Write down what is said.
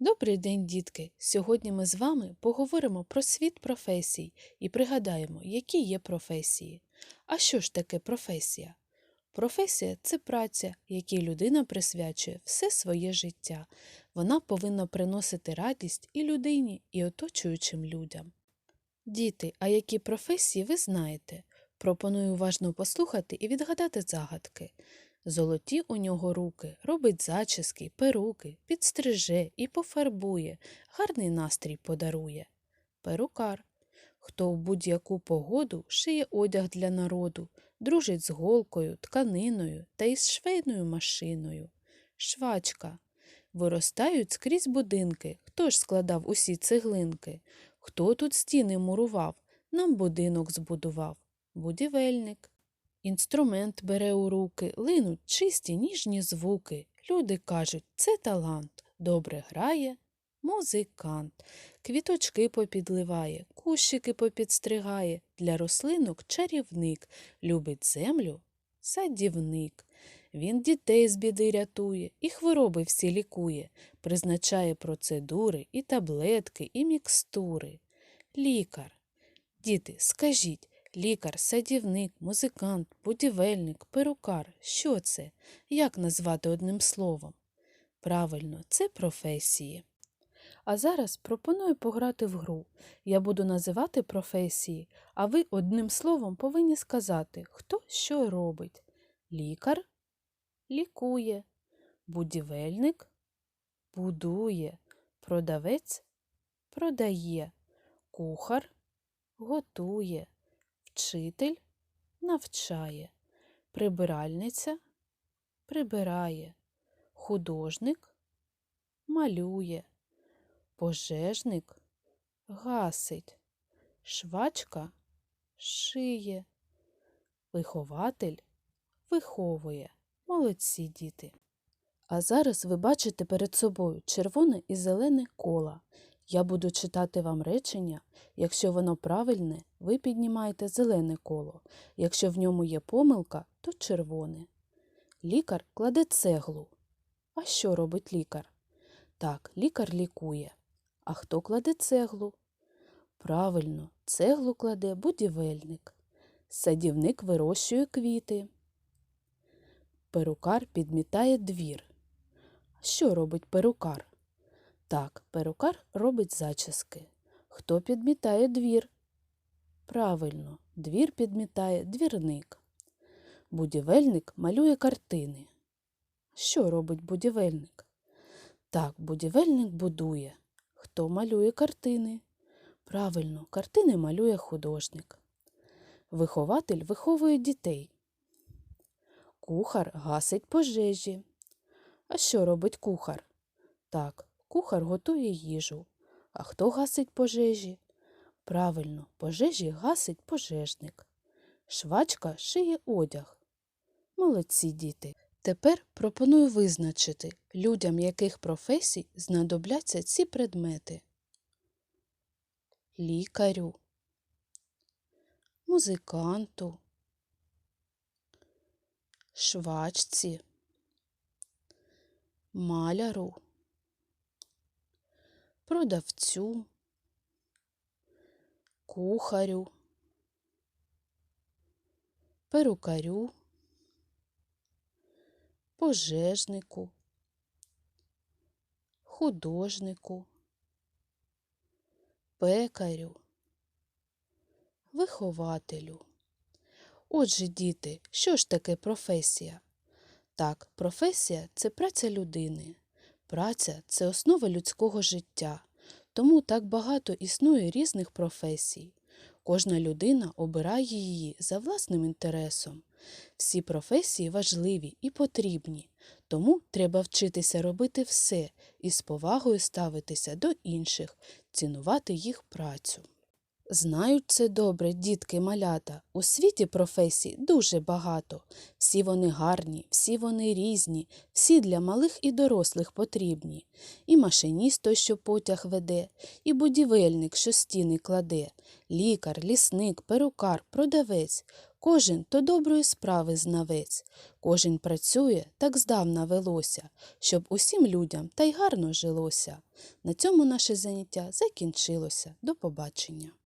Добрий день, дітки! Сьогодні ми з вами поговоримо про світ професій і пригадаємо, які є професії. А що ж таке професія? Професія це праця, якій людина присвячує все своє життя. Вона повинна приносити радість і людині, і оточуючим людям. Діти, а які професії ви знаєте? Пропоную уважно послухати і відгадати загадки. Золоті у нього руки, робить зачіски, перуки, підстриже і пофарбує, гарний настрій подарує. Перукар. Хто в будь-яку погоду шиє одяг для народу, дружить з голкою, тканиною та із швейною машиною. Швачка. Виростають скрізь будинки. Хто ж складав усі цеглинки? Хто тут стіни мурував, нам будинок збудував? Будівельник. Інструмент бере у руки, линуть чисті ніжні звуки. Люди кажуть, це талант. Добре грає музикант. Квіточки попідливає, кущики попідстригає. Для рослинок чарівник. Любить землю садівник. Він дітей з біди рятує і хвороби всі лікує, призначає процедури і таблетки, і мікстури. Лікар. Діти, скажіть, Лікар, садівник, музикант, будівельник, перукар. Що це? Як назвати одним словом? Правильно, це професії. А зараз пропоную пограти в гру. Я буду називати професії, а ви одним словом повинні сказати, хто що робить. Лікар лікує, будівельник будує, продавець продає, кухар готує вчитель навчає, прибиральниця прибирає, художник малює, пожежник гасить, швачка шиє, вихователь виховує. Молодці діти. А зараз ви бачите перед собою червоне і зелене кола. Я буду читати вам речення. Якщо воно правильне, ви піднімаєте зелене коло. Якщо в ньому є помилка, то червоне. Лікар кладе цеглу. А що робить лікар? Так, лікар лікує. А хто кладе цеглу? Правильно, цеглу кладе будівельник. Садівник вирощує квіти. Перукар підмітає двір. Що робить перукар? Так, перукар робить зачіски. Хто підмітає двір? Правильно, двір підмітає двірник. Будівельник малює картини. Що робить будівельник? Так, будівельник будує. Хто малює картини? Правильно, картини малює художник. Вихователь виховує дітей. Кухар гасить пожежі. А що робить кухар? Так, Кухар готує їжу. А хто гасить пожежі? Правильно, пожежі гасить пожежник. Швачка шиє одяг. Молодці діти. Тепер пропоную визначити, людям яких професій знадобляться ці предмети. Лікарю, музиканту, швачці, маляру продавцю, кухарю, перукарю, пожежнику, художнику, пекарю, вихователю. Отже, діти, що ж таке професія? Так, професія це праця людини. Праця це основа людського життя, тому так багато існує різних професій. Кожна людина обирає її за власним інтересом. Всі професії важливі і потрібні, тому треба вчитися робити все і з повагою ставитися до інших, цінувати їх працю. Знають це добре, дітки малята. У світі професій дуже багато. Всі вони гарні, всі вони різні, всі для малих і дорослих потрібні. І машиніст той, що потяг веде, і будівельник, що стіни кладе, лікар, лісник, перукар, продавець. Кожен то доброї справи знавець, кожен працює, так здавна велося, щоб усім людям та й гарно жилося. На цьому наше заняття закінчилося. До побачення.